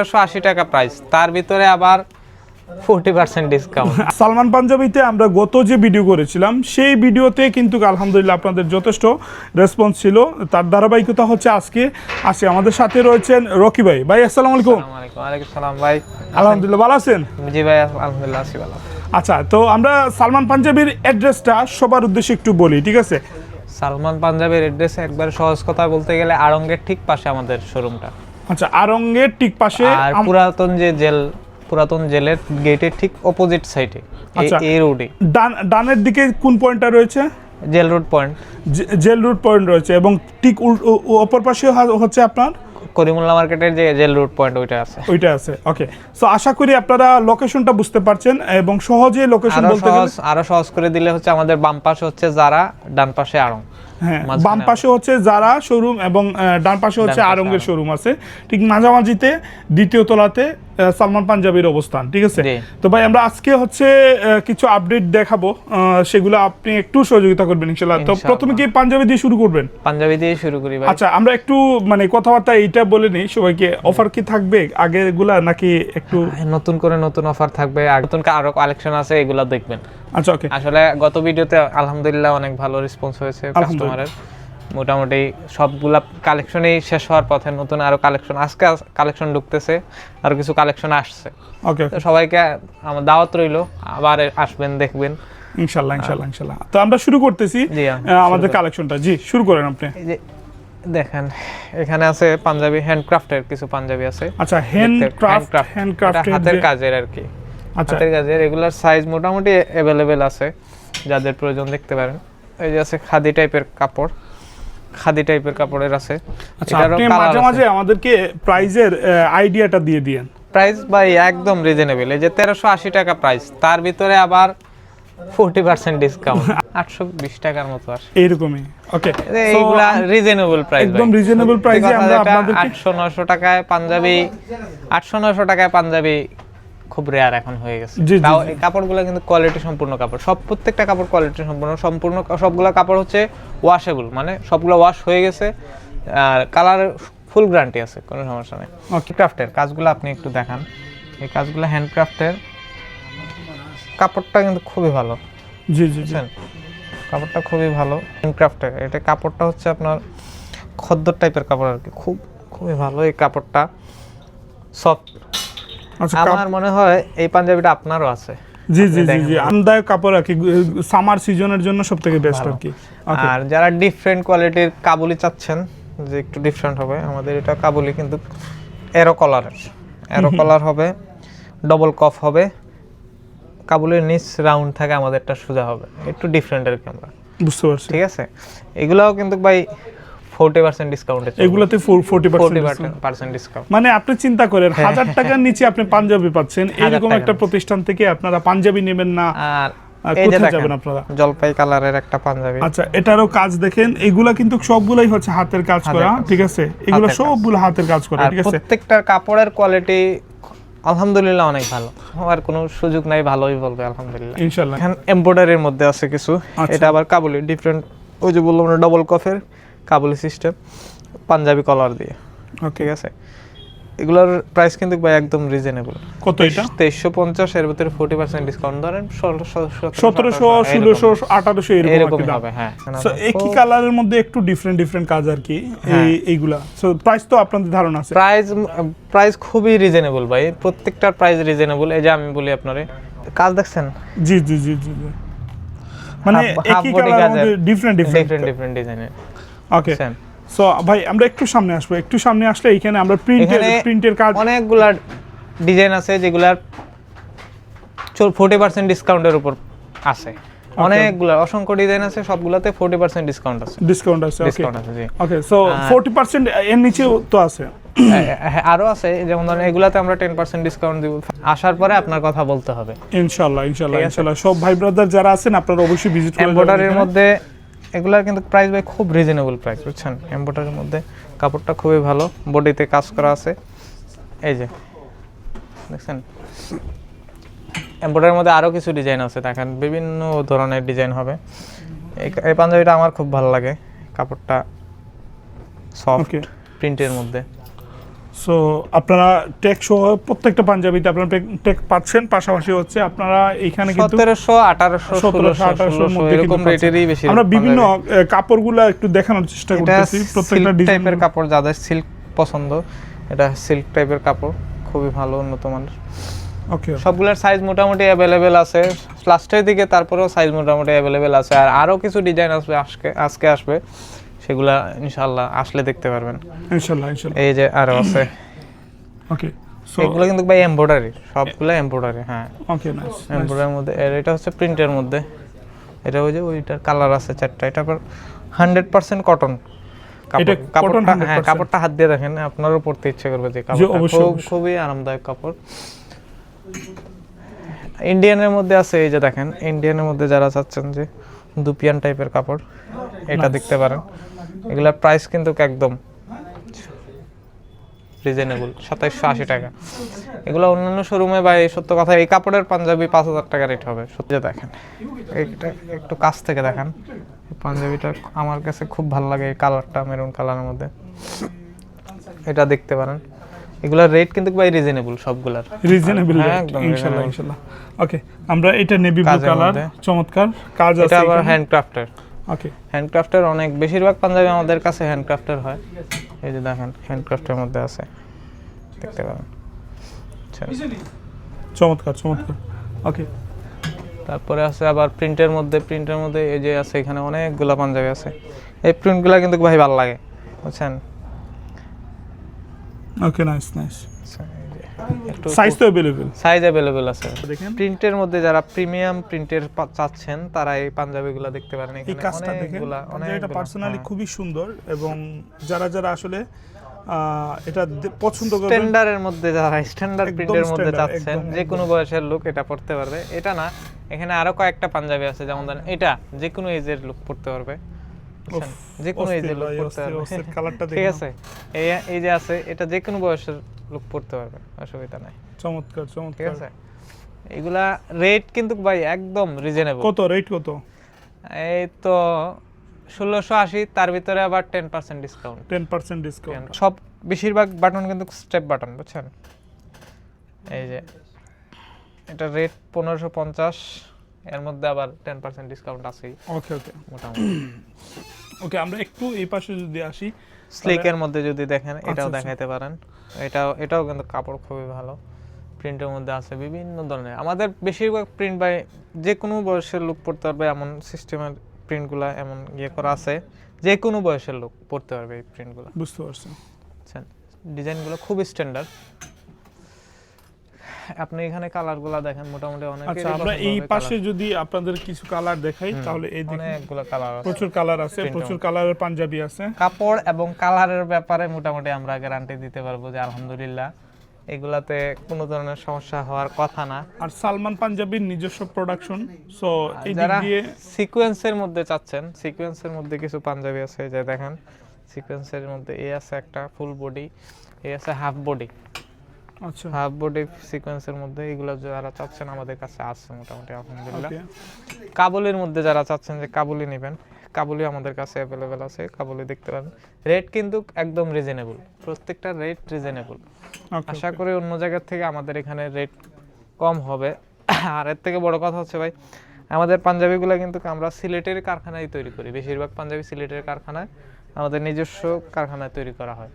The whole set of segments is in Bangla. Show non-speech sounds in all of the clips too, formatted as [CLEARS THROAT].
তেরোশো আশি টাকা প্রাইস তার ভিতরে আবার ফোরটি পার্সেন্ট ডিসকাউন্ট সালমান পাঞ্জাবিতে আমরা গত যে ভিডিও করেছিলাম সেই ভিডিওতে কিন্তু আলহামদুলিল্লাহ আপনাদের যথেষ্ট রেসপন্স ছিল। তার ধারাবাহিকতা হচ্ছে আজকে। আসে আমাদের সাথে রয়েছেন রকি ভাই। ভাই আসসালামু আলাইকুম। ওয়ালাইকুম সালাম ভাই। আলহামদুলিল্লাহ ভালো আছেন? জি ভাই আলহামদুলিল্লাহ আছি ভালো। আচ্ছা তো আমরা সালমান পাঞ্জাবির অ্যাড্রেসটা সবার উদ্দেশ্যে একটু বলি ঠিক আছে? সালমান পাঞ্জাবের এড্রেস একবার সহজ কথা বলতে গেলে আড়ঙ্গের ঠিক পাশে আমাদের শোরুমটা আচ্ছা আরঙ্গের ঠিক পাশে আর পুরাতন যে জেল পুরাতন জেলের গেটের ঠিক অপোজিট সাইডে আচ্ছা। এই রোডে ডান ডানের দিকে কোন পয়েন্টটা রয়েছে? Jail road point jail road point রয়েছে এবং ঠিক অপর পাশে হচ্ছে আপনার? করিমুল্লা মার্কেটের যে জেল রোড পয়েন্ট ওইটা আছে। ওইটা আছে ওকে সো আশা করি আপনারা লোকেশনটা বুঝতে পারছেন এবং সহজে লোকেশন আরও বলতে গেলে আরও সহজ করে দিলে হচ্ছে আমাদের বাম পাশে হচ্ছে যারা ডান পাশে আড়ং মাঝখানে বাম পাশে হচ্ছে যারা শোরুম এবং ডান পাশে হচ্ছে আরঙ্গের শোরুম আছে। ঠিক মাঝামাঝিতে দ্বিতীয় তলাতে সালমান পাঞ্জাবির অবস্থান ঠিক আছে। তো ভাই আমরা আজকে হচ্ছে কিছু আপডেট দেখাবো। সেগুলো আপনি একটু সহযোগিতা করবেন ইনশাল্লাহ তো প্রথমে কি পাঞ্জাবি দিয়ে শুরু করবেন? পাঞ্জাবি দিয়ে শুরু করি ভাই। আচ্ছা আমরা একটু মানে কথাবার্তা এইটা বলে নিই সবাইকে। অফার কি থাকবে আগেরগুলা নাকি একটু নতুন করে নতুন অফার থাকবে আর নতুন আরও কালেকশন আছে এগুলো দেখবেন। আচ্ছা ওকে আসলে গত ভিডিওতে আলহামদুলিল্লাহ অনেক ভালো রেসপন্স হয়েছে। কাস্টমারের মোটামুটি সবগুলা কালেকশনই শেষ হওয়ার পথে নতুন আরও কালেকশন আজকে কালেকশন ঢুকতেছে আর কিছু কালেকশন আসছে। ওকে সবাইকে আমার দাওয়াত রইল আবার আসবেন দেখবেন। ইনশাল্লাহ ইনশাল্লাহ ইনশাল্লাহ। তো আমরা শুরু করতেছি আমাদের কালেকশনটা জি শুরু করেন আপনি। দেখেন এখানে আছে পাঞ্জাবি হ্যান্ডক্রাফটের কিছু পাঞ্জাবি আছে। আচ্ছা হ্যান্ড দেখতে- ক্রাফট handcraft, হ্যান্ড এটা ক্রাফটের হাতের কাজের আর কি। আচ্ছা। হাতের কাজের রেগুলার সাইজ মোটামুটি অ্যাভেলেবেল আছে যাদের প্রয়োজন দেখতে পারেন। এই যে আছে খাদি টাইপের কাপড়। খাদি টাইপের কাপড়ের আছে। আচ্ছা আপনি মাঝে মাঝে আমাদেরকে প্রাইজের আইডিয়াটা দিয়ে দিয়েন। প্রাইস ভাই একদম রিজনেবল এই যে তেরোশো আশি টাকা প্রাইস তার ভিতরে আবার ফোরটি পার্সেন্ট ডিসকাউন্ট আটশো বিশ টাকার মতো আসে এইরকমই। ওকে এইগুলা রিজনেবল প্রাইস একদম price এ আমরা আপনাদেরকে- আটশো নশো টাকায় পাঞ্জাবি আটশো নশো টাকায় পাঞ্জাবি খুব রেয়ার এখন হয়ে গেছে। তাও এই কাপড়গুলো কিন্তু কোয়ালিটি সম্পূর্ণ কাপড়। সব প্রত্যেকটা কাপড় কোয়ালিটি সম্পূর্ণ সম্পূর্ণ সবগুলো কাপড় হচ্ছে ওয়াশেবল মানে সবগুলো ওয়াশ হয়ে গেছে। আর কালার ফুল গ্যারান্টি আছে কোনো সমস্যা নেই. ক্রাফটের কাজগুলো আপনি একটু দেখান। এই কাজগুলো হ্যান্ডক্রাফটের কাপড়টা কিন্তু খুবই ভালো। জি জি জি। কাপড়টা খুবই ভালো। হ্যান্ডক্রাফটের এটা কাপড়টা হচ্ছে আপনার খদ্দর টাইপের কাপড় আর কি। খুব খুবই ভালো এই কাপড়টা। সফট আমার মনে হয় এই পাঞ্জাবিটা আপনারও আছে। জি জি জি জি আরামদায়ক কাপড় আর কি সামার সিজনের জন্য সব থেকে বেস্ট আর কি। আর যারা ডিফারেন্ট কোয়ালিটির কাবুলি চাচ্ছেন যে একটু ডিফারেন্ট হবে আমাদের এটা কাবুলি কিন্তু এরো কলারের এরো কলার হবে ডবল কফ হবে কাবুলির নিচ রাউন্ড থাকে আমাদেরটা সোজা হবে। একটু ডিফারেন্ট আর কি আমরা বুঝতে পারছি। ঠিক আছে? এগুলাও কিন্তু ভাই ফোরটি পার্সেন্ট ডিসকাউন্টে এগুলাতে ফোর্টি পার্সেন্ট ডিসকাউন্ট মানে আপনি চিন্তা করেন হাজার টাকার নিচে আপনি পাঞ্জাবি পাচ্ছেন এরকম একটা প্রতিষ্ঠান থেকে আপনারা পাঞ্জাবি নেবেন না। যাবেন আপনারা? জলপাই কালারের একটা পাঞ্জাবি। আচ্ছা এটারও কাজ দেখেন এগুলা কিন্তু সবগুলাই হচ্ছে হাতের কাজ করা ঠিক আছে? এগুলো সবগুলো হাতের কাজ করা ঠিক আছে? প্রত্যেকটা কাপড়ের কোয়ালিটি আলহামদুলিল্লাহ অনেক ভালো। আর কোনো সুযোগ নাই ভালোই বলবে আলহামদুলিল্লাহ। ইনশাল্লাহ। এখানে এমব্রয়ডারির মধ্যে আছে কিছু। আচ্ছা। এটা আবার কাবুলি ডিফারেন্ট ওই যে বললাম ডবল কফের। কাবুলি সিস্টেম পাঞ্জাবি কলার দিয়ে ঠিক আছে? এগুলোর প্রাইস কিন্তু ভাই একদম রিজনেবল কত এটা? তেইশশো পঞ্চাশ এর ভিতরে ফোর্টি পার্সেন্ট ডিসকাউন্ট ধরেন সতেরোশো ষোলোশো আঠারোশো এরকম কি। হবে হ্যাঁ। So, একই কালারের মধ্যে একটু ডিফারেন্ট ডিফারেন্ট কাজ আর কি হ্যাঁ। এই এইগুলা। সো প্রাইস তো আপনাদের ধারণা আছে। প্রাইস প্রাইস খুবই রিজনেবল ভাই। প্রত্যেকটার প্রাইস রিজনেবল এই যে আমি বলি আপনারে কাজ দেখছেন? জি জি জি জি। মানে একই ডিফারেন্ট ডিফারেন্ট ডিফারেন্ট ডিফারেন্ট ডিজাইনের ওকে সো ভাই আমরা একটু সামনে আসব। একটু সামনে আসলে এখানে আমরা প্রিন্টের প্রিন্টের কাজ অনেকগুলা ডিজাইন আছে যেগুলার ফোর্টি পার্সেন্ট ডিসকাউন্টের উপর আছে। অনেকগুলা অসংখ্য ডিজাইন আছে সবগুলাতে ফোর্টি পার্সেন্ট ডিসকাউন্ট আছে। ডিসকাউন্ট আছে ওকে ডিসকাউন্ট আছে জি। ওকে সো আর- ফোর্টি পার্সেন্ট এর নিচেও তো আছে। হ্যাঁ, আরও আছে। যেমন ধরেন এগুলাতে আমরা টেন পার্সেন্ট ডিসকাউন্ট দিব। আসার পরে আপনার কথা বলতে হবে। ইনশাল্লাহ ইনশাল্লাহ ইনশাল্লাহ। সব ভাই ব্রাদার যারা আছেন আপনারা অবশ্যই ভিজিট করে এমব্রয়ডারির মধ্যে এগুলার কিন্তু প্রাইস ভাই খুব রিজনেবল প্রাইস বুঝছেন? এম্বোটারির মধ্যে কাপড়টা খুবই ভালো বডিতে কাজ করা আছে। এই যে দেখছেন? এমব্রয়ডারির মধ্যে আরও কিছু ডিজাইন আছে দেখেন বিভিন্ন ধরনের ডিজাইন হবে। এই পাঞ্জাবিটা আমার খুব ভালো লাগে কাপড়টা সফট প্রিন্টের মধ্যে। সো আপনারা টেক সহ প্রত্যেকটা পাঞ্জাবিতে আপনারা টেক পাচ্ছেন পাশাপাশি হচ্ছে আপনারা এইখানে কিন্তু সতেরোশো আঠারোশো সতেরোশো ষোলোশো আঠারোশোর ষোলোশো মধ্যে এরকম রেটেরই বেশি আমরা বিভিন্ন কাপড়গুলা একটু দেখানোর চেষ্টা করতেছি। প্রত্যেকটা ডিজাইন টাইপের কাপড় যাদের সিল্ক পছন্দ এটা সিল্ক টাইপের কাপড় খুবই ভালো উন্নত মানের। ওকে সবগুলোর সাইজ মোটামুটি অ্যাভেলেবেল আছে। লাস্টের দিকে তারপরেও সাইজ মোটামুটি অ্যাভেলেবেল আছে। আর আরও কিছু ডিজাইন আসবে আজকে আজকে আসবে। সেগুলা ইনশাল্লাহ আসলে দেখতে পারবেন। ইনশাল্লাহ ইনশাল্লাহ এই যে আরও আছে। ওকে সো এগুলো কিন্তু ভাই এমব্রয়ডারি সবগুলো এমব্রয়ডারি হ্যাঁ। ওকে নাইস এমব্রয়ডারির মধ্যে এটা হচ্ছে প্রিন্টের মধ্যে। এটা ওই যে ওইটার কালার আছে চারটা এটা আবার হান্ড্রেড পার্সেন্ট কটন কাপড়টা হ্যাঁ 100% কাপড়টা হাত দিয়ে দেখেন আপনারও পড়তে ইচ্ছে করবে যে কাপড়টা। খুবই আরামদায়ক কাপড়। ইন্ডিয়ানের মধ্যে আছে এই যে দেখেন ইন্ডিয়ানের মধ্যে যারা চাচ্ছেন যে দুপিয়ান টাইপের কাপড় এটা দেখতে পারেন। এগুলার প্রাইস কিন্তু একদম রিজনেবল সাতাইশশো আশি টাকা। এগুলো অন্যান্য শোরুমে বা এই সত্য কথা এই কাপড়ের পাঞ্জাবি পাঁচ হাজার টাকা রেট হবে। সত্যি দেখেন এইটা একটু কাছ থেকে দেখেন। পাঞ্জাবিটা আমার কাছে খুব ভালো লাগে এই কালারটা মেরুন কালারের মধ্যে। এটা দেখতে পারেন। এগুলার রেট কিন্তু ভাই রিজনেবল সবগুলার। রিজনেবল হ্যাঁ, একদম ইনশাআল্লাহ ইনশাআল্লাহ ওকে আমরা এটা নেভি ব্লু কালার চমৎকার। কাজ আছে এটা আবার এখানে। হ্যান্ডক্রাফটের ওকে হ্যান্ডক্রাফটের অনেক বেশিরভাগ পাঞ্জাবি আমাদের কাছে হ্যান্ডক্রাফটের হয়। এই যে দেখেন হ্যান্ডক্রাফটের মধ্যে আছে। দেখতে পারেন আচ্ছা। চমৎকার চমৎকার। ওকে তারপরে আছে আবার প্রিন্টের মধ্যে প্রিন্টের মধ্যে এই যে আছে এখানে অনেকগুলা পাঞ্জাবি আছে। এই প্রিন্টগুলো কিন্তু ভাই ভালো লাগে বুঝছেন? ওকে নাইস নাইস আচ্ছা, এই যে একটু সাইজ তো अवेलेबल সাইজ অ্যাভেলেবেল আছে দেখেন প্রিন্টের মধ্যে যারা প্রিমিয়াম প্রিন্টের চাচ্ছেন তারা এই পাঞ্জাবিগুলো দেখতে পারেন এই এখানে কাজটা দেখেন অনেকগুলা এটা অনেকগুলা পার্সোনালি হ্যাঁ। খুবই সুন্দর এবং যারা যারা আসলে আহ, এটা দে- পছন্দ করবেন স্ট্যান্ডার্ডের মধ্যে যারা স্ট্যান্ডার্ড একদম প্রিন্টের মধ্যে standard, চাচ্ছেন একদম, যে কোনো একদম। বয়সের লোক এটা পড়তে পারবে এটা না এখানে আরো কয়েকটা পাঞ্জাবি আছে যেমন ধরেন এটা যে কোনো এজের লোক পড়তে পারবে বুঝছেন? যে কোনো অস্থির এজের লোক ভাই, পড়তে অস্থির, পারবে অস্থির। কালারটা ঠিক [LAUGHS] দেখুন। আছে এই এই যে আছে এটা যে কোনো বয়সের লোক পড়তে পারবে অসুবিধা নাই। চমৎকার চমৎকার। ঠিক আছে? এগুলা রেট কিন্তু ভাই একদম রিজনেবল কত রেট কত? এই তো ষোলোশো আশি তার ভিতরে আবার ten percent discount ten percent discount সব বেশিরভাগ বাটন কিন্তু স্টেপ বাটন বুঝছেন? এই যে এটা রেট পনেরোশো পঞ্চাশ এর মধ্যে আবার টেন পার্সেন্ট ডিসকাউন্ট আছেই। ওকে ওকে মোটামুটি। [CLEARS THROAT] ওকে আমরা একটু এই পাশে যদি আসি স্লিকের মধ্যে যদি দেখেন এটাও আচ্ছা, আচ্ছা। দেখাইতে পারেন। এটাও এটাও কিন্তু কাপড় খুবই ভালো। প্রিন্টের মধ্যে আছে বিভিন্ন ধরনের। আমাদের বেশিরভাগ প্রিন্ট বাই যে কোনো বয়সের লোক পড়তে পারবে এমন সিস্টেমের প্রিন্টগুলো এমন ইয়ে করা আছে যে কোনো বয়সের লোক পড়তে পারবে এই প্রিন্টগুলো বুঝতে পারছেন ডিজাইনগুলো খুব স্ট্যান্ডার্ড আপনি এখানে কালার কালারগুলো দেখেন মোটামুটি অনেক আচ্ছা আমরা এই পাশে যদি আপনাদের কিছু কালার দেখাই তাহলে এই দেখুন অনেকগুলো কালার আছে। প্রচুর কালার আছে প্রচুর কালারের পাঞ্জাবি আছে। কাপড় এবং কালারের ব্যাপারে মোটামুটি আমরা গ্যারান্টি দিতে পারব যে আলহামদুলিল্লাহ এগুলাতে কোনো ধরনের সমস্যা হওয়ার কথা না। আর সালমান পাঞ্জাবির নিজস্ব প্রোডাকশন সো এই দিক দিয়ে সিকোয়েন্সের মধ্যে চাচ্ছেন সিকোয়েন্সের মধ্যে কিছু পাঞ্জাবি আছে যে দেখেন সিকোয়েন্সের মধ্যে এই আছে একটা ফুল বডি এই আছে হাফ বডি আচ্ছা। হাফ বডি সিকোয়েন্সের মধ্যে এগুলো যারা চাচ্ছেন আমাদের কাছে আছে মোটামুটি আলহামদুলিল্লাহ। কাবুলির মধ্যে যারা চাচ্ছেন যে কাবুলি নেবেন কাবুলি আমাদের কাছে অ্যাভেলেবেল আছে কাবুলি দেখতে পারেন রেট কিন্তু একদম রিজনেবল প্রত্যেকটা রেট রিজনেবল আশা করি অন্য জায়গার থেকে আমাদের এখানে রেট কম হবে। আর এর থেকে বড় কথা হচ্ছে ভাই আমাদের পাঞ্জাবিগুলো কিন্তু আমরা সিলেটের কারখানায় তৈরি করি। বেশিরভাগ পাঞ্জাবি সিলেটের কারখানায়। আমাদের নিজস্ব কারখানায় তৈরি করা হয়।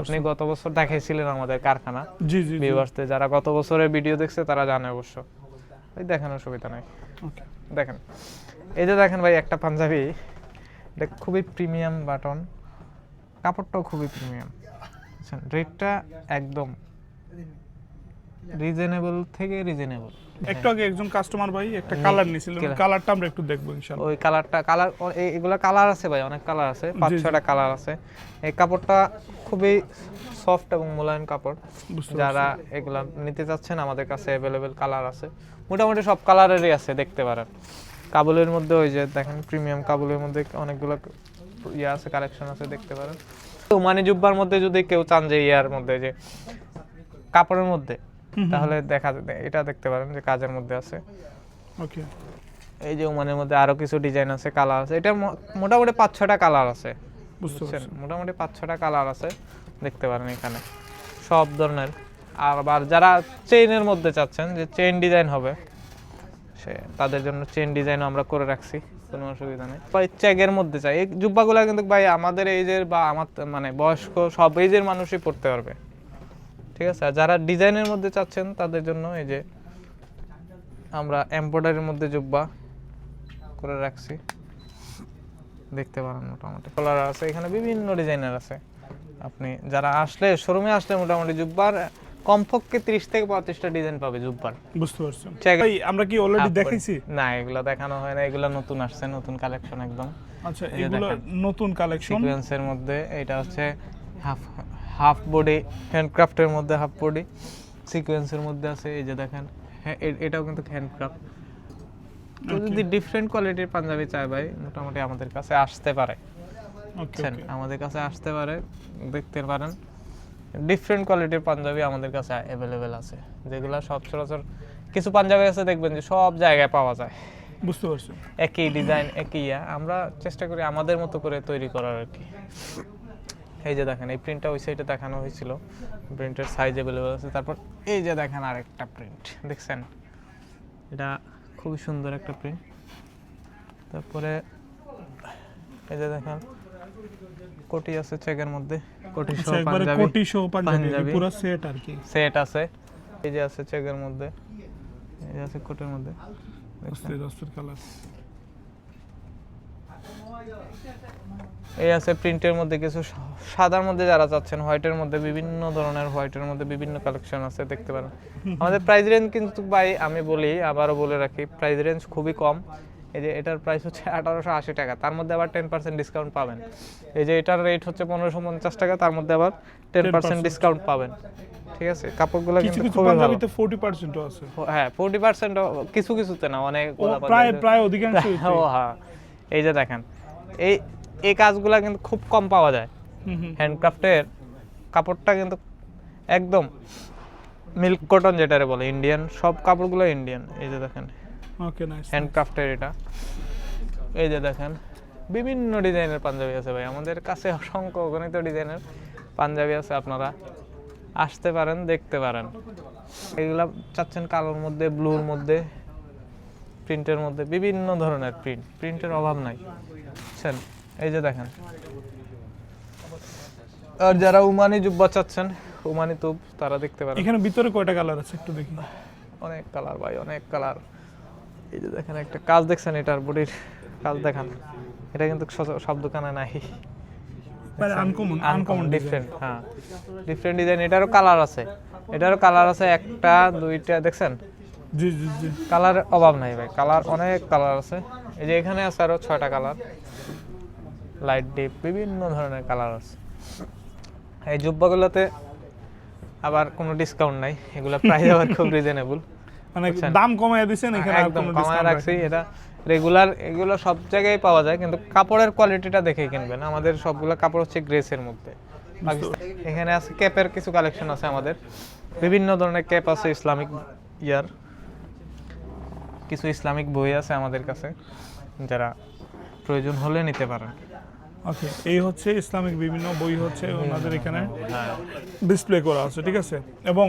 আপনি গত বছর দেখাইছিলেন আমাদের কারখানা। জি জি ভিউয়ার্সদের যারা গত বছরের ভিডিও দেখছে তারা জানে অবশ্য। ওই দেখেন সুবিধা নাই। দেখেন এই যে দেখেন ভাই একটা পাঞ্জাবি। এটা খুবই প্রিমিয়াম বাটন কাপড়টাও খুবই প্রিমিয়াম রেটটা একদম রিজনেবল থেকে রিজনেবল একটু আগে একজন কাস্টমার ভাই একটা কালার Colour। কালারটা আমরা একটু দেখব ইনশাআল্লাহ। ওই কালারটা কালার এগুলা কালার আছে ভাই অনেক কালার আছে পাঁচ। ছয়টা কালার আছে। এই কাপড়টা খুবই সফট এবং মোলায়েম কাপড়। যারা এগুলা নিতে চাচ্ছেন আমাদের কাছে অ্যাভেলেবেল কালার আছে। মোটামুটি সব কালারেরই আছে দেখতে পারেন। কাবুলের মধ্যে ওই যে দেখেন প্রিমিয়াম কাবুলের মধ্যে অনেকগুলো ইয়ে আছে কালেকশন আছে দেখতে পারেন। তো মানে জুব্বার মধ্যে যদি কেউ চান যে ইয়ার মধ্যে যে কাপড়ের মধ্যে তাহলে দেখা যাবে এটা দেখতে পারেন যে কাজের মধ্যে আছে। ওকে। এই যে ওমানের মধ্যে আরও কিছু ডিজাইন আছে কালার আছে। এটা মোটামুটি পাঁচ ছটা কালার আছে। বুঝছেন? মোটামুটি পাঁচ ছটা কালার আছে দেখতে পারেন এখানে। সব ধরনের। আবার যারা চেইনের মধ্যে চাচ্ছেন যে চেইন ডিজাইন হবে সে তাদের জন্য চেইন ডিজাইনও আমরা করে রাখছি কোনো অসুবিধা নেই। ভাই চেকের মধ্যে চাই। এই জুব্বাগুলো কিন্তু ভাই আমাদের এইজের বা আমার মানে বয়স্ক সব এইজের মানুষই পড়তে পারবে। ঠিক আছে? আর যারা ডিজাইনের মধ্যে চাচ্ছেন তাদের জন্য এই যে আমরা এমব্রয়ডারির মধ্যে জুব্বা করে রাখছি। দেখতে পারেন মোটামুটি। কালার আছে এখানে বিভিন্ন ডিজাইনের আছে। আপনি যারা আসলে শোরুমে আসলে মোটামুটি জুব্বার কমপক্ষে তিরিশ থেকে পঁয়ত্রিশটা ডিজাইন পাবে জুব্বার। বুঝতে পারছি। ভাই আমরা কি অলরেডি। দেখাইছি? না এগুলো দেখানো হয় না এগুলো নতুন আসছে নতুন কালেকশন একদম। আচ্ছা এগুলো নতুন কালেকশন সিকোয়েন্সের মধ্যে এটা হচ্ছে হাফ হাফ বডি হ্যান্ডক্রাফটের মধ্যে হাফ বডি সিকোয়েন্সের মধ্যে আছে এই যে দেখেন হ্যাঁ এটাও কিন্তু হ্যান্ডক্রাফট তো যদি ডিফারেন্ট কোয়ালিটির পাঞ্জাবি চায় ভাই মোটামুটি আমাদের কাছে আসতে পারে। বুঝছেন? আমাদের কাছে আসতে পারে দেখতে পারেন। ডিফারেন্ট কোয়ালিটির পাঞ্জাবি আমাদের কাছে অ্যাভেলেবেল আছে যেগুলো সব সচরাচর কিছু পাঞ্জাবি আছে দেখবেন যে সব জায়গায় পাওয়া যায়। বুঝতে পারছি। একই ডিজাইন একই আমরা চেষ্টা করি আমাদের মতো করে তৈরি করার আর কি। এই যে দেখেন এই প্রিন্টটা ওই সাইডে দেখানো হয়েছিল। প্রিন্টের সাইজ অ্যাভেলেবল আছে। তারপর এই যে দেখেন আরেকটা প্রিন্ট দেখছেন? এটা খুবই সুন্দর একটা প্রিন্ট তারপরে এই যে দেখেন কোটি আছে চেকের মধ্যে। কোটি আচ্ছা সহ পাঞ্জাবি। কোটি সহ পাঞ্জাবি। পুরো সেট আর কি। সেট আছে। এই যে আছে চেকের মধ্যে। এই যে আছে কোটের মধ্যে? অস্থির অস্থির কালার এই আছে প্রিন্টের মধ্যে কিছু সাদার মধ্যে যারা চাচ্ছেন হোয়াইটের মধ্যে বিভিন্ন ধরনের হোয়াইটের মধ্যে বিভিন্ন কালেকশন আছে দেখতে পারেন। আমাদের প্রাইস রেঞ্জ কিন্তু ভাই আমি বলি আবারও বলে রাখি প্রাইস রেঞ্জ খুবই কম। এই যে এটার প্রাইস হচ্ছে আঠারোশো আশি টাকা তার মধ্যে আবার টেন পার্সেন্ট ডিসকাউন্ট পাবেন। এই যে এটার রেট হচ্ছে পনেরোশো পঞ্চাশ টাকা তার মধ্যে আবার টেন পার্সেন্ট 10% ডিসকাউন্ট পাবেন। ঠিক আছে? কাপড়গুলো কিন্তু খুবই ভালো। পাঞ্জাবিতে 40% আছে। হ্যাঁ ফোর্টি পার্সেন্ট কিছু কিছুতে না অনেক প্রায় প্রায় অধিকাংশ [LAUGHS] হ্যাঁ। এই যে দেখেন এই এই কাজগুলা কিন্তু খুব কম পাওয়া যায়। হ্যান্ডক্রাফটের কাপড়টা কিন্তু একদম মিল্ক কটন যেটারে বলে ইন্ডিয়ান সব কাপড়গুলো ইন্ডিয়ান এই যে দেখেন। ওকে নাইস হ্যান্ডক্রাফটের এটা। এই যে দেখেন বিভিন্ন ডিজাইনের পাঞ্জাবি আছে ভাই। আমাদের কাছে অসংখ্য অগণিত ডিজাইনের পাঞ্জাবি আছে আপনারা আসতে পারেন দেখতে পারেন। এগুলা চাচ্ছেন কালোর মধ্যে ব্লুর মধ্যে। প্রিন্টের মধ্যে বিভিন্ন ধরনের প্রিন্ট প্রিন্টের অভাব নাই। বুঝছেন? এই যে দেখেন। আর যারা উমানি জুব্বা চাচ্ছেন উমানি তুব তারা দেখতে পারেন। এখানে ভিতরে কয়টা কালার আছে একটু দেখি। অনেক কালার ভাই অনেক কালার। এই যে দেখেন একটা কাজ দেখছেন এটার বডির কাজ দেখান। এটা কিন্তু সব দোকানে নাই। মানে আনকমন আনকমন ডিফারেন্ট হ্যাঁ। ডিফারেন্ট ডিজাইন এটারও কালার আছে। এটারও কালার আছে একটা দুইটা দেখছেন? জি জি জি। কালার অভাব নাই ভাই। কালার অনেক কালার আছে। এই যে এখানে আছে আরও ছয়টা কালার লাইট ডিপ বিভিন্ন ধরনের কালার আছে। এই জুব্বাগুলোতে আবার কোনো ডিসকাউন্ট নাই। এগুলো প্রাইস আবার খুব রিজনেবল [LAUGHS] মানে দাম কমায় দিছেন এখানে একদম কমায় রাখছি। এটা রেগুলার এগুলো সব জায়গায় পাওয়া যায়। কিন্তু কাপড়ের কোয়ালিটিটা দেখে কিনবেন। আমাদের সবগুলো কাপড় হচ্ছে গ্রেসের মধ্যে। এখানে আছে ক্যাপের কিছু কালেকশন আছে আমাদের। বিভিন্ন ধরনের ক্যাপ আছে ইসলামিক ইয়ার। কিছু ইসলামিক বই আছে আমাদের কাছে যারা প্রয়োজন হলে নিতে পারেন। ওকে এই হচ্ছে ইসলামিক বিভিন্ন বই হচ্ছে ওনাদের এখানে হ্যাঁ। ডিসপ্লে করা আছে ঠিক আছে? এবং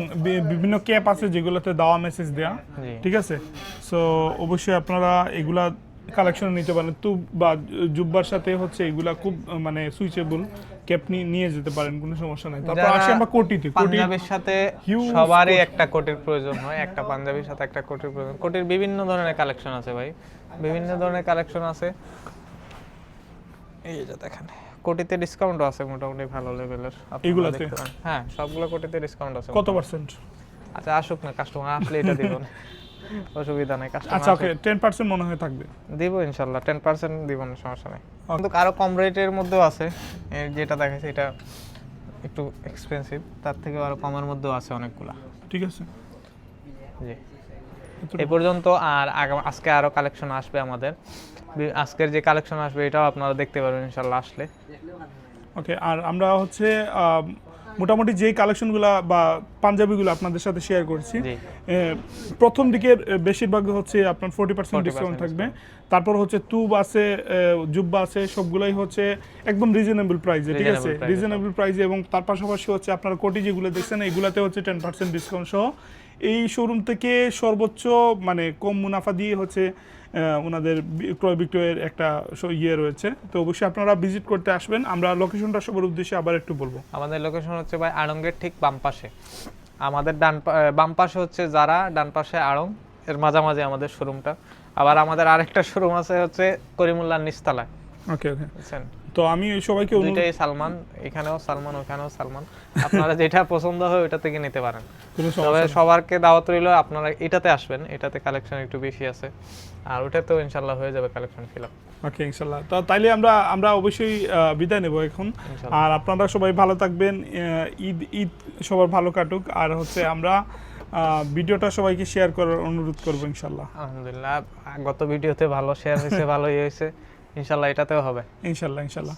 বিভিন্ন ক্যাপ আছে যেগুলোতে দেওয়া মেসেজ দেওয়া ঠিক আছে? সো অবশ্যই আপনারা এগুলা কালেকশন নিতে পারেন। তু বা জুব্বার সাথে হচ্ছে এগুলা খুব মানে সুইচেবল ক্যাপ নিয়ে যেতে পারেন কোনো সমস্যা নাই। তারপর আসি আমরা কোটিতে। পাঞ্জাবির সাথে সবারই একটা কোটির প্রয়োজন হয় একটা পাঞ্জাবির সাথে একটা কোটির প্রয়োজন। কোটির বিভিন্ন ধরনের কালেকশন আছে ভাই বিভিন্ন ধরনের কালেকশন আছে। এই যে দেখেন কোটিতে ডিসকাউন্টও আছে মোটামুটি ভালো লেভেলের এগুলাতে? হ্যাঁ সবগুলো কোটিতে ডিসকাউন্ট আছে কত পার্সেন্ট আচ্ছা আসুক না কাস্টমার আসলে এটা দিব না। [LAUGHS] অসুবিধা নাই কাস্টমার আচ্ছা ওকে টেন পার্সেন্ট মনে হয় থাকবে। দিব ইনশাল্লাহ টেন পার্সেন্ট দিব না সমস্যা নাই। কিন্তু আরও কম রেটের মধ্যেও আছে এই যেটা দেখাচ্ছি এটা একটু এক্সপেন্সিভ তার থেকে আরও কমের মধ্যেও আছে অনেকগুলা। ঠিক আছে। জি। এই পর্যন্ত আর আজকে আরও কালেকশন আসবে আমাদের। আজকের যে কালেকশন আসবে এটাও আপনারা দেখতে পারবেন ইনশাল্লাহ আসলে। ওকে আর আমরা হচ্ছে মোটামুটি যেই কালেকশনগুলো বা পাঞ্জাবিগুলো আপনাদের সাথে শেয়ার করছি প্রথম দিকের এ, বেশিরভাগ হচ্ছে আপনার ফোর্টি পার্সেন্ট 40% ডিসকাউন্ট থাকবে। তারপর হচ্ছে তুব আছে জুব্বা আছে সবগুলাই হচ্ছে একদম রিজনেবল প্রাইসে ঠিক আছে? রিজনেবল প্রাইসে এবং তার পাশাপাশি হচ্ছে আপনার কোটি যেগুলো দেখছেন এগুলাতে হচ্ছে টেন পার্সেন্ট ডিসকাউন্ট সহ। এই শোরুম থেকে সর্বোচ্চ মানে কম মুনাফা দিয়ে হচ্ছে ওনাদের ক্রয় বিক্রয়ের একটা ইয়ে রয়েছে। তো অবশ্যই আপনারা ভিজিট করতে আসবেন। আমরা লোকেশনটা সবার উদ্দেশ্যে আবার একটু বলব। আমাদের লোকেশন হচ্ছে ভাই আড়ঙ্গের ঠিক বাম পাশে। আমাদের ডান বাম পাশে হচ্ছে যারা, ডান পাশে আড়ং, এর মাঝামাঝি আমাদের শোরুমটা আবার আমাদের আরেকটা শোরুম আছে হচ্ছে করিমুল্লাহ নিস্তালায় ওকে ওকে তো আমি সবাইকে দুইটাই সালমান এখানেও সালমান ওখানেও সালমান। আপনারা যেটা পছন্দ হয় ওইটা থেকে নিতে পারেন। তবে সবারকে দাওয়াত রইল আপনারা এটাতে আসবেন এটাতে কালেকশন একটু বেশি আছে। আর ওটাতেও ইনশাল্লাহ হয়ে যাবে কালেকশন ফিল আপ ওকে ইনশাল্লাহ। তো তাইলে আমরা আমরা অবশ্যই বিদায় নেব এখন। আর আপনারা সবাই ভালো থাকবেন ঈদ ঈদ সবার ভালো কাটুক। আর হচ্ছে আমরা ভিডিওটা সবাইকে শেয়ার করার অনুরোধ করব ইনশাল্লাহ। আলহামদুলিল্লাহ গত ভিডিওতে ভালো শেয়ার হয়েছে ভালো ইয়ে হয়েছে। ইনশাল্লাহ এটাতেও হবে। ইনশাল্লাহ ইনশাল্লাহ।